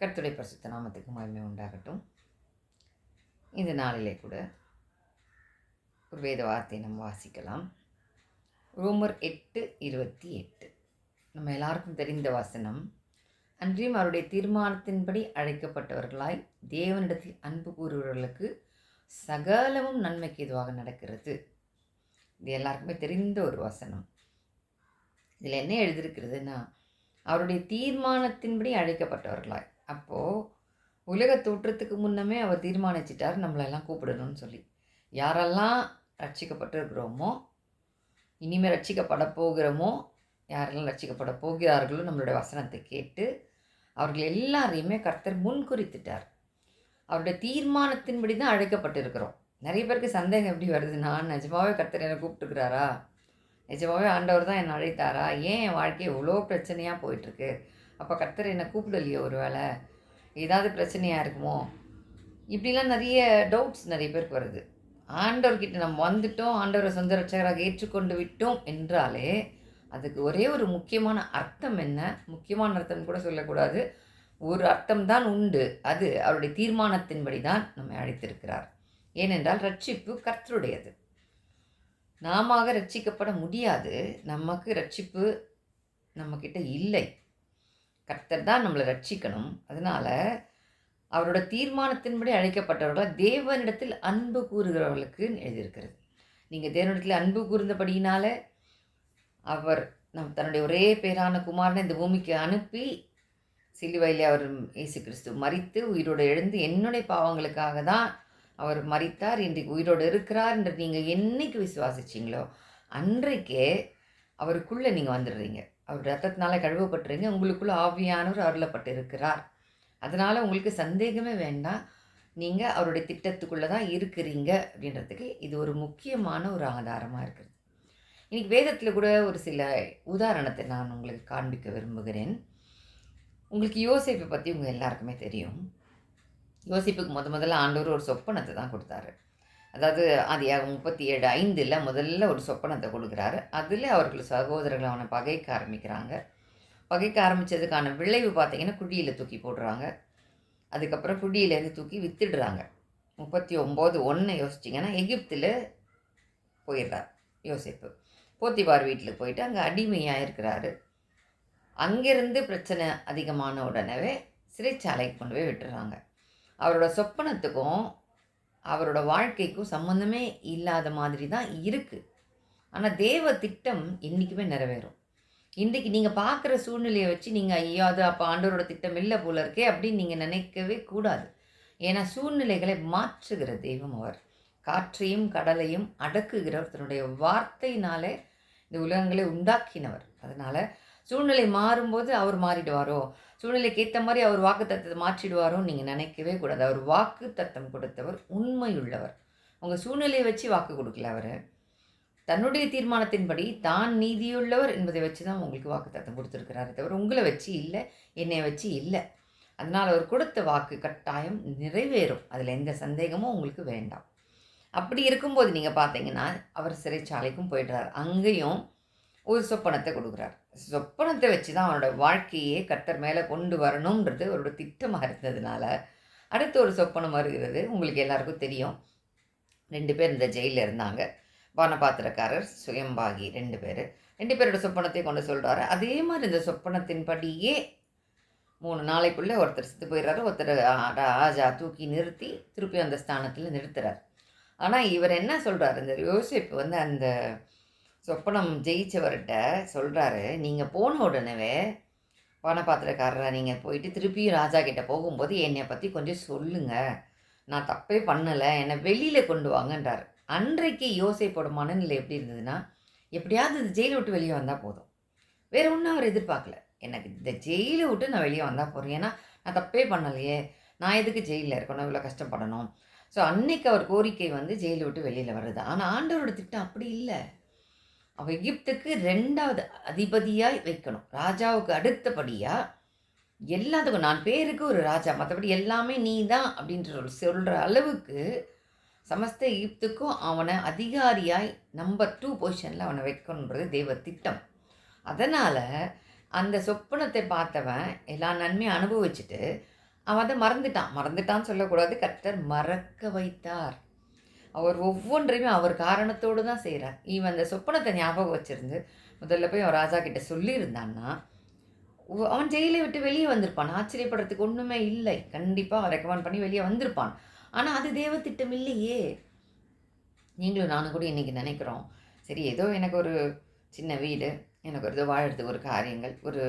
கர்த்துடைய பரிசுத்த நாமத்துக்கு மகிமை உண்டாகட்டும். இந்த நாளிலே கூட ஒரு வேத வார்த்தையை நம்ம வாசிக்கலாம். ரோமர் எட்டு இருபத்தி எட்டு. நம்ம எல்லாருக்கும் தெரிந்த வசனம். அன்றியும் அவருடைய தீர்மானத்தின்படி அழைக்கப்பட்டவர்களாய் தேவனிடத்தில் அன்பு கூறுபவர்களுக்கு சகலமும் நன்மைக்கு இதுவாக நடக்கிறது. இது எல்லாருக்குமே தெரிந்த ஒரு வசனம். இதில் என்ன எழுதியிருக்கிறதுன்னா அவருடைய தீர்மானத்தின்படி அழைக்கப்பட்டவர்களாய். அப்போது உலக தோற்றத்துக்கு முன்னமே அவர் தீர்மானிச்சிட்டார் நம்மளெல்லாம் கூப்பிடணும்னு சொல்லி. யாரெல்லாம் ரட்சிக்கப்பட்டிருக்கிறோமோ இனிமேல் ரட்சிக்கப்பட போகிறோமோ யாரெல்லாம் ரட்சிக்கப்பட போகிறார்களோ நம்மளுடைய வசனத்தை கேட்டு அவர்கள் எல்லாரையுமே கர்த்தர் முன்குறித்துட்டார். அவருடைய தீர்மானத்தின்படி தான் அழைக்கப்பட்டிருக்கிறோம். நிறைய பேருக்கு சந்தேகம் எப்படி வருது? நான் நிஜமாவே கர்த்தர் என்னை கூப்பிட்டுக்கிறாரா நிஜமாவே ஆண்டவர் தான் என்னை அழைத்தாரா? ஏன் என் வாழ்க்கை இவ்வளோ பிரச்சனையாக போயிட்டுருக்கு? அப்போ கர்த்தர் என்னை கூப்பிடலையோ ஒரு வேளை ஏதாவது பிரச்சனையாக இருக்குமோ? இப்படிலாம் நிறைய டவுட்ஸ் நிறைய பேருக்கு வருது. ஆண்டவர்கிட்ட நம்ம வந்துட்டோம் ஆண்டவரை சொந்த ரட்சகராக ஏற்றுக்கொண்டு விட்டோம் என்றாலே அதுக்கு ஒரே ஒரு முக்கியமான அர்த்தம் என்ன? முக்கியமான அர்த்தம் கூட சொல்லக்கூடாது. ஒரு அர்த்தம் தான் உண்டு. அது அவருடைய தீர்மானத்தின்படி தான் நம்மை அழைத்திருக்கிறார். ஏனென்றால் ரட்சிப்பு கர்த்தருடையது. நாம ரட்சிக்கப்பட முடியாது. நமக்கு ரட்சிப்பு நம்மக்கிட்ட இல்லை. கர்த்தர் தான் நம்மளை ரட்சிக்கணும். அதனால் அவரோட தீர்மானத்தின்படி அழைக்கப்பட்டவர்களாக தேவனிடத்தில் அன்பு கூறுகிறவர்களுக்கு எழுதியிருக்கிறது. நீங்கள் தேவனிடத்தில் அன்பு கூர்ந்தபடியினால் அவர் நம் தன்னுடைய ஒரே பேரான குமாரனை இந்த பூமிக்கு அனுப்பி சிலுவையில் அவர் இயேசு கிறிஸ்து மறித்து உயிரோடு எழுந்து என்னுடைய பாவங்களுக்காக தான் அவர் மறித்தார் இன்றைக்கு உயிரோடு இருக்கிறார் என்று நீங்கள் என்னைக்கு விசுவாசிச்சிங்களோ அன்றைக்கே அவருக்குள்ளே நீங்கள் வந்துடுறீங்க. அவர் ரத்தத்தினால கழுவப்பட்டுறீங்க உங்களுக்குள்ள ஆவியானவர் அருளப்பட்டு இருக்கிறார் அதனால் உங்களுக்கு சந்தேகமே வேண்டாம். நீங்கள் அவருடைய திட்டத்துக்குள்ளே தான் இருக்கிறீங்க அப்படின்றதுக்கு இது ஒரு முக்கியமான ஒரு ஆதாரமாக இருக்குது. இன்றைக்கி வேதத்தில் கூட ஒரு சில உதாரணத்தை நான் உங்களுக்கு காண்பிக்க விரும்புகிறேன். உங்களுக்கு யோசிப்பை பற்றி உங்கள் எல்லாருக்குமே தெரியும். யோசிப்புக்கு முத முதல்ல ஆண்டவர் ஒரு சொப்பனத்தை தான் கொடுத்தாரு. அதாவது ஆதியாக முப்பத்தி ஏழு ஐந்தில் முதல்ல ஒரு சொப்பனத்தை கொடுக்குறாரு. அதில் அவர்கள் சகோதரர்கள் அவனை பகைக்க ஆரம்பிக்கிறாங்க. பகைக்க ஆரம்பித்ததுக்கான விளைவு பார்த்தீங்கன்னா குழியில் தூக்கி போடுறாங்க. அதுக்கப்புறம் குழியிலேருந்து தூக்கி வித்துடுறாங்க. முப்பத்தி ஒம்பது ஒன்று யோசிச்சிங்கன்னா எகிப்தில் போயிடுறார் யோசிப்பு. போத்திபார் வீட்டில் போயிட்டு அங்கே அடிமையாக இருக்கிறாரு. அங்கேருந்து பிரச்சனை அதிகமான உடனே சிறைச்சாலைக்கு கொண்டு போய் விட்டுறாங்க. அவரோட சொப்பனத்துக்கும் அவரோட வாழ்க்கைக்கும் சம்மந்தமே இல்லாத மாதிரி தான் இருக்குது ஆனால் தேவ திட்டம் என்றைக்குமே நிறைவேறும். இன்றைக்கி நீங்கள் பார்க்குற சூழ்நிலையை வச்சு நீங்கள் ஐயோ அது அப்போ ஆண்டவரோட திட்டம் இல்லை போல இருக்கே அப்படின்னு நீங்கள் நினைக்கவே கூடாது. ஏன்னா சூழ்நிலைகளை மாற்றுகிற தெய்வம் அவர். காற்றையும் கடலையும் அடக்குகிற தன்னுடைய வார்த்தையினாலே இந்த உலகங்களை உண்டாக்கினவர். அதனால் சூழ்நிலை மாறும்போது அவர் மாறிடுவாரோ? சூழ்நிலைக்கு ஏற்ற மாதிரி அவர் வாக்கு தத்துவத்தை மாற்றிடுவாரோன்னு நீங்கள் நினைக்கவே கூடாது. அவர் வாக்கு தத்தம் கொடுத்தவர் உண்மையுள்ளவர். உங்கள் சூழ்நிலையை வச்சு வாக்கு கொடுக்கல அவர். தன்னுடைய தீர்மானத்தின்படி தான் நீதியுள்ளவர் என்பதை வச்சு தான் உங்களுக்கு வாக்கு தத்தம் கொடுத்துருக்கிறாரு தவிர உங்களை வச்சு இல்லை என்னை வச்சு இல்லை. அதனால் அவர் கொடுத்த வாக்கு கட்டாயம் நிறைவேறும். அதில் எந்த சந்தேகமும் உங்களுக்கு வேண்டாம். அப்படி இருக்கும்போது நீங்கள் பார்த்தீங்கன்னா அவர் சிறைச்சாலைக்கும் போயிடுறார். அங்கேயும் ஒரு சொப்பனத்தை கொடுக்குறார். சொப்பனத்தை வச்சு தான் அவனோட வாழ்க்கையே கர்த்தர் மேலே கொண்டு வரணுன்றது அவரோட திட்டமாக இருந்ததுனால அடுத்த ஒரு சொப்பனம் வருகிறது. உங்களுக்கு எல்லாருக்கும் தெரியும். ரெண்டு பேர் இந்த ஜெயிலில் இருந்தாங்க. பானபாத்திரக்காரர் சுயம்பாகி ரெண்டு பேர். ரெண்டு பேரோட சொப்பனத்தை கொண்டு சொல்கிறாரு அதே மாதிரி இந்த சொப்பனத்தின்படியே மூணு நாளைக்குள்ளே ஒருத்தர் செத்து போயிடுறாரு. ஒருத்தர் ராஜா தூக்கி நிறுத்தி திருப்பி அந்த ஸ்தானத்தில் நிறுத்துறார். ஆனால் இவர் என்ன சொல்கிறார் இந்த யோசிப்பு வந்து அந்த சொப்பனம் ஜெயிச்சவர்கிட்ட சொல்கிறாரு நீங்கள் போன உடனே பணப்பாத்திரக்காரரை நீங்கள் போயிட்டு திருப்பியும் ராஜா கிட்டே போகும்போது என்னை பற்றி கொஞ்சம் சொல்லுங்கள் நான் தப்பே பண்ணலை என்னை வெளியில் கொண்டு வாங்கன்றார். அன்றைக்கு யோசிப்போட மனநிலை எப்படி இருந்ததுன்னா எப்படியாவது இந்த ஜெயிலை விட்டு வெளியே வந்தால் போதும். வேறு ஒன்றும் அவர் எதிர்பார்க்கல. எனக்கு இந்த ஜெயிலை விட்டு நான் வெளியே வந்தால் போகிறேன் ஏன்னா நான் தப்பே பண்ணலையே. நான் எதுக்கு ஜெயிலில் இருக்கணும்? இவ்வளோ கஷ்டப்படணும். ஸோ அன்னைக்கு அவர் கோரிக்கை வந்து ஜெயிலை விட்டு வெளியில் வருது ஆனால் ஆண்டவரோட திட்டம் அப்படி இல்லை. அவள் எகிப்துக்கு ரெண்டாவது அதிபதியாய் வைக்கணும். ராஜாவுக்கு அடுத்தபடியாக எல்லாத்துக்கும் நான் பேருக்கு ஒரு ராஜா மற்றபடி எல்லாமே நீ தான் அப்படின்ற ஒரு சொல்கிற அளவுக்கு சமஸ்த எகிப்துக்கும் அவனை அதிகாரியாய் நம்பர் டூ பொசிஷனில் அவனை வைக்கணுன்றது தெய்வ திட்டம். அதனால் அந்த சொப்பனத்தை பார்த்தவன் எல்லா நன்மையும் அனுபவிச்சுட்டு அவன் அதை மறந்துட்டான். மறந்துட்டான்னு சொல்லக்கூடாது. கர்த்தர் மறக்க வைத்தார். அவர் ஒவ்வொன்றையுமே அவர் காரணத்தோடு தான் செய்கிறார் இவன் அந்த சொப்பனத்தை ஞாபகம் வச்சுருந்து முதல்ல போய் அவன் ராஜா கிட்ட சொல்லியிருந்தான்னா அவன் ஜெயிலை விட்டு வெளியே வந்திருப்பான். ஆச்சரியப்படுறதுக்கு ஒன்றுமே இல்லை. கண்டிப்பாக ரெக்கமெண்ட் பண்ணி வெளியே வந்திருப்பான். ஆனால் அது தேவ திட்டம் இல்லையே. நீங்களும் நானும் கூட இன்றைக்கி நினைக்கிறோம். சரி ஏதோ எனக்கு ஒரு சின்ன வீடு எனக்கு ஒரு இது வாழறதுக்கு ஒரு காரியங்கள் ஒரு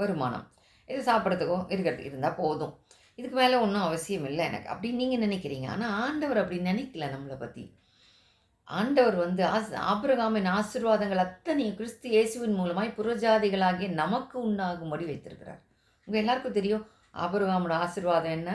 வருமானம் இது சாப்பிட்றதுக்கும் இருக்கிறது இருந்தால் போதும். இதுக்கு மேலே ஒன்றும் அவசியம் இல்லை எனக்கு. அப்படின்னு நீங்கள் நினைக்கிறீங்க. ஆனால் ஆண்டவர் அப்படி நினைக்கல நம்மளை பற்றி ஆண்டவர் வந்து ஆஸ் ஆபிரகாமின் ஆசீர்வாதங்கள் அத்தனையும் கிறிஸ்து இயேசுவின் மூலமாய் புறஜாதிகளாகிய நமக்கு உண்டாகும்படி வைத்திருக்கிறார். உங்கள் எல்லாருக்கும் தெரியும் ஆபிரகாமோட ஆசீர்வாதம் என்ன?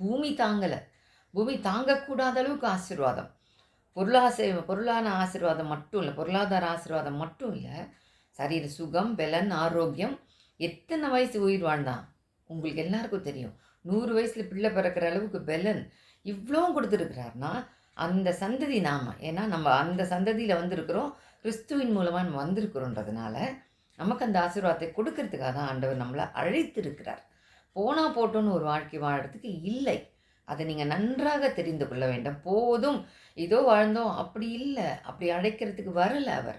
பூமி தாங்கலை. பூமி தாங்கக்கூடாத அளவுக்கு ஆசீர்வாதம். பொருளாசை பொருளான ஆசீர்வாதம் மட்டும் இல்லை பொருளாதார ஆசீர்வாதம் மட்டும் இல்லை சரீர சுகம் பலன் ஆரோக்கியம் எத்தனை வயசு உயிர் வாழ்ந்தான்? உங்களுக்கு எல்லாருக்கும் தெரியும். நூறு வயசில் பிள்ளை பிறக்கிற அளவுக்கு பெலன் இவ்வளோ கொடுத்துருக்கிறாருன்னா அந்த சந்ததி நாம் ஏன்னா நம்ம அந்த சந்ததியில் வந்திருக்கிறோம் கிறிஸ்துவின் மூலமாக நம்ம வந்திருக்கிறோன்றதுனால நமக்கு அந்த ஆசீர்வாதத்தை கொடுக்கறதுக்காக தான் ஆண்டவர் நம்மளை அழைத்திருக்கிறார். போனால் போட்டோன்னு ஒரு வாழ்க்கை வாழறதுக்கு இல்லை. அதை நீங்கள் நன்றாக தெரிந்து கொள்ள வேண்டும். போதும். இதோ வாழ்ந்தோம். அப்படி இல்லை. அப்படி அழைக்கிறதுக்கு வரல அவர்.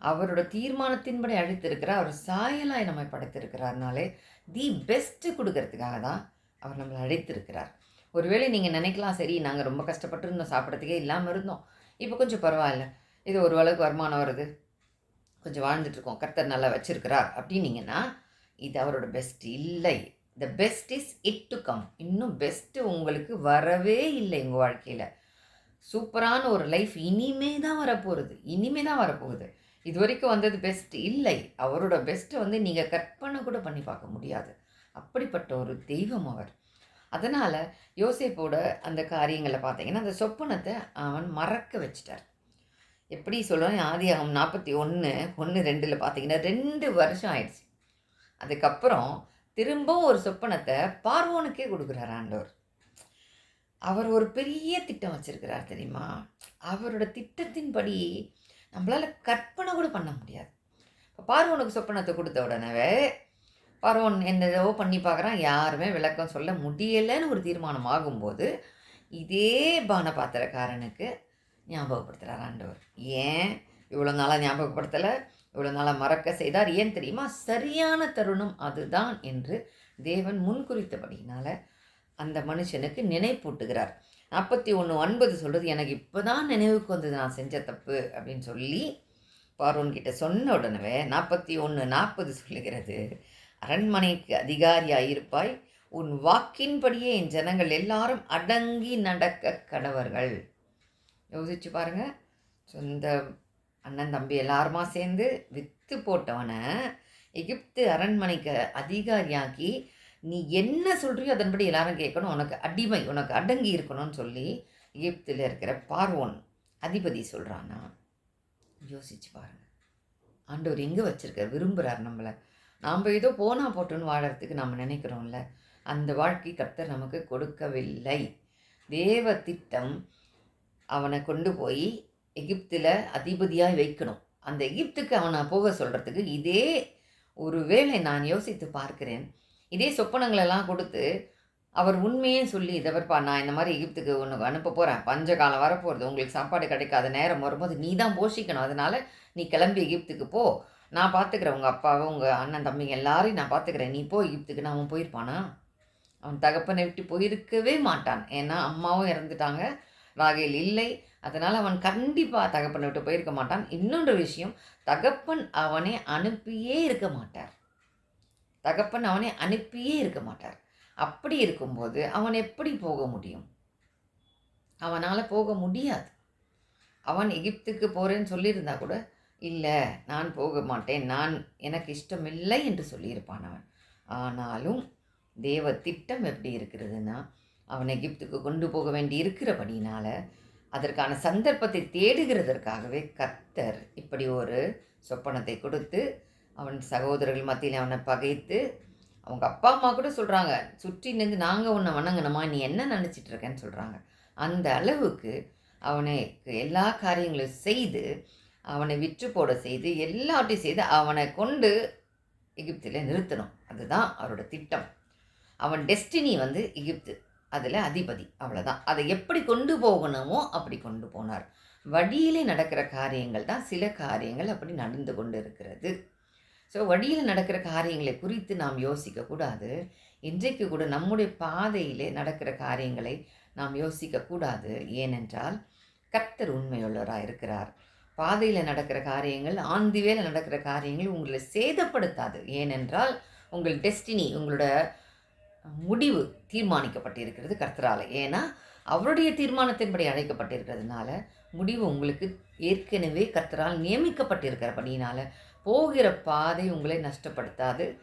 அவரோட தீர்மானத்தின்படி அழைத்திருக்கிறார். அவர் சாயலாய் நம்மை படைத்திருக்கிறார்னாலே தி பெஸ்ட்டு கொடுக்கறதுக்காக தான் அவர் நம்மளை அழைத்திருக்கிறார். ஒருவேளை நீங்கள் நினைக்கலாம் சரி நாங்கள் ரொம்ப கஷ்டப்பட்டு இருந்தோம் சாப்பிட்றதுக்கே இல்லாமல் இருந்தோம். இப்போ கொஞ்சம் பரவாயில்ல. இது ஒரு அளவுக்கு வருமானம் வருது. கொஞ்சம் வாழ்ந்துட்டுருக்கோம் கர்த்தர் நல்லா வச்சுருக்கிறார் அப்படின்னீங்கன்னா இது அவரோட பெஸ்ட் இல்லை. The best is it to come இன்னும் பெஸ்ட்டு உங்களுக்கு வரவே இல்லை உங்கள் வாழ்க்கையில். சூப்பரான ஒரு லைஃப் இனிமே தான் வரப்போகிறது இனிமே தான் வரப்போகுது. இது வரைக்கும் வந்தது பெஸ்ட் இல்லை. அவரோட பெஸ்ட்டை வந்து நீங்கள் கற்பனை கூட பண்ணி பார்க்க முடியாது. அப்படிப்பட்ட ஒரு தெய்வம் அவர். அதனால் யோசேப்போட அந்த காரியங்களை பார்த்தீங்கன்னா அந்த சொப்பனத்தை அவன் மறக்க வச்சிட்டார். எப்படி சொல்கிறேன் ஆதியாகம் நாற்பத்தி ஒன்று ஒன்று ரெண்டில் பார்த்தீங்கன்னா ரெண்டு வருஷம் ஆயிடுச்சு. அதுக்கப்புறம் திரும்பவும் ஒரு சொப்பனத்தை பார்வோனுக்கே கொடுக்குறார் ஆண்டவர். அவர் ஒரு பெரிய திட்டம் வச்சுருக்கிறார் தெரியுமா? அவரோட திட்டத்தின்படி நம்மளால் கற்பனை கூட பண்ண முடியாது. இப்போ பார்வோனுக்கு சொப்பனத்தை கொடுத்த உடனே பார்வோன் என்னதோ பண்ணி பார்க்குறான். யாருமே விளக்கம் சொல்ல முடியலைன்னு ஒரு தீர்மானம் ஆகும்போது இதே பானபாத்திரக்காரனுக்கு ஞாபகப்படுத்துகிறார் ஆண்டவர். ஏன்? இவ்வளோ நாளாக ஞாபகப்படுத்தலை? இவ்வளோ நாளாக மறக்க செய்தார். ஏன் தெரியுமா? சரியான தருணம் அதுதான் என்று தேவன் முன்குறித்தபடினால அந்த மனுஷனுக்கு நினைப்பூட்டுகிறார். நாற்பத்தி ஒன்று ஒன்பது சொல்கிறது எனக்கு இப்போ தான் நினைவுக்கு வந்தது நான் செஞ்ச தப்பு அப்படின்னு சொல்லி பார்வன்கிட்ட சொன்ன உடனே நாற்பத்தி ஒன்று நாற்பது சொல்லுகிறது. அரண்மனைக்கு அதிகாரியாக இருப்பாய் உன் வாக்கின்படியே என் ஜனங்கள் எல்லாரும் அடங்கி நடக்க கடவர்கள். யோசிச்சு பாருங்க. சொந்த அண்ணன் தம்பி எல்லாருமா சேர்ந்து வித்து போட்டவனை எகிப்து அரண்மனைக்கு அதிகாரியாக்கி நீ என்ன சொல்கிறியோ அதன்படி எல்லாரும் கேட்கணும். உனக்கு அடிமை உனக்கு அடங்கி இருக்கணும்னு சொல்லி எகிப்தில் இருக்கிற பார்வோன் அதிபதி சொல்கிறானா யோசிச்சு பாருங்க. ஆண்டவர் எங்கே வச்சுருக்க? விரும்புகிறார் நம்மளை. நாம் ஏதோ போனால் போட்டுன்னு வாழறதுக்கு நம்ம நினைக்கிறோம்ல. அந்த வாழ்க்கை கர்த்தர் நமக்கு கொடுக்கவில்லை. தேவ திட்டம் அவனை கொண்டு போய் எகிப்தில் அதிபதியாக வைக்கணும். அந்த எகிப்துக்கு அவனை போக சொல்கிறதுக்கு இதே ஒரு வேளை நான் யோசித்து பார்க்கிறேன். இதே சொப்பனங்களெல்லாம் கொடுத்து அவர் உண்மையே சொல்லி இதவர்ப்பா நான் இந்த மாதிரி எகிப்துக்கு உனக்கு அனுப்ப போகிறேன் பஞ்ச காலம் வரப்போகிறது உங்களுக்கு சாப்பாடு கிடைக்காத நேரம் வரும்போது நீ தான் போஷிக்கணும். அதனால் நீ கிளம்பி எகிப்துக்கு போ. நான் பார்த்துக்கிறேன் உங்கள் அப்பாவை உங்கள் அண்ணன் தம்பிங்க எல்லாரையும் நான் பார்த்துக்கிறேன் நீ போய் எகிப்துக்கு நான் அவன் போயிருப்பானா? அவன் தகப்பனை விட்டு போயிருக்கவே மாட்டான். ஏன்னா அம்மாவும் இறந்துட்டாங்க. ராகேல் இல்லை. அதனால் அவன் கண்டிப்பாக தகப்பனை விட்டு போயிருக்க மாட்டான். இன்னொன்று விஷயம் தகப்பன் அவனை அனுப்பியே இருக்க மாட்டார். தகப்பன் அவனை அனுப்பியே இருக்க மாட்டார். அப்படி இருக்கும்போது அவன் எப்படி போக முடியும்? அவனால் போக முடியாது. அவன் எகிப்துக்கு போகிறேன்னு சொல்லியிருந்தா கூட இல்லை நான் போக மாட்டேன். நான் எனக்கு இஷ்டமில்லை என்று சொல்லியிருப்பான் அவன். ஆனாலும் தேவ திட்டம் எப்படி இருக்கிறதுனா அவனை எகிப்துக்கு கொண்டு போக வேண்டி இருக்கிறபடினால அதற்கான சந்தர்ப்பத்தை தேடுகிறதற்காகவே கத்தர் இப்படி ஒரு சொப்பனத்தை கொடுத்து அவன் சகோதரர்கள் மத்தியில் அவனை பகைத்து அவங்க அப்பா அம்மா கூட சொல்கிறாங்க சுற்றி நின்று நாங்கள் உன்னை வணங்கணுமா? நீ என்ன நினச்சிட்டு இருக்கேன்னு சொல்கிறாங்க அந்த அளவுக்கு அவனுக்கு எல்லா காரியங்களும் செய்து அவனை விற்று போட செய்து எல்லாத்தையும் செய்து அவனை கொண்டு எகிப்தில் நிறுத்தணும். அதுதான் அவரோட திட்டம். அவன் டெஸ்டினி வந்து எகிப்து. அதில் அதிபதி. அவ்வளோதான் அதை எப்படி கொண்டு போகணுமோ அப்படி கொண்டு போனார். வழியிலே நடக்கிற காரியங்கள் தான் சில காரியங்கள் அப்படி நடந்து கொண்டு இருக்கிறது ஸோ வழியில் நடக்கிற காரியங்களை குறித்து நாம் யோசிக்கக்கூடாது. இன்றைக்கு கூட நம்முடைய பாதையிலே நடக்கிற காரியங்களை நாம் யோசிக்கக்கூடாது. ஏனென்றால் கர்த்தர் உண்மையுள்ளவராக இருக்கிறார் பாதையில் நடக்கிற காரியங்கள் ஆந்திவேல நடக்கிற காரியங்கள் உங்களை சேதப்படுத்தாது. ஏனென்றால் உங்கள் டெஸ்டினி உங்களோட முடிவு தீர்மானிக்கப்பட்டிருக்கிறது கர்த்தரால். ஏன்னா அவருடைய தீர்மானத்தின்படி அழைக்கப்பட்டிருக்கிறதுனால முடிவு உங்களுக்கு ஏற்கனவே கர்த்தரால் நியமிக்கப்பட்டிருக்கிறபடினால போகிற பாதை உங்களை நஷ்டப்படுத்தாது.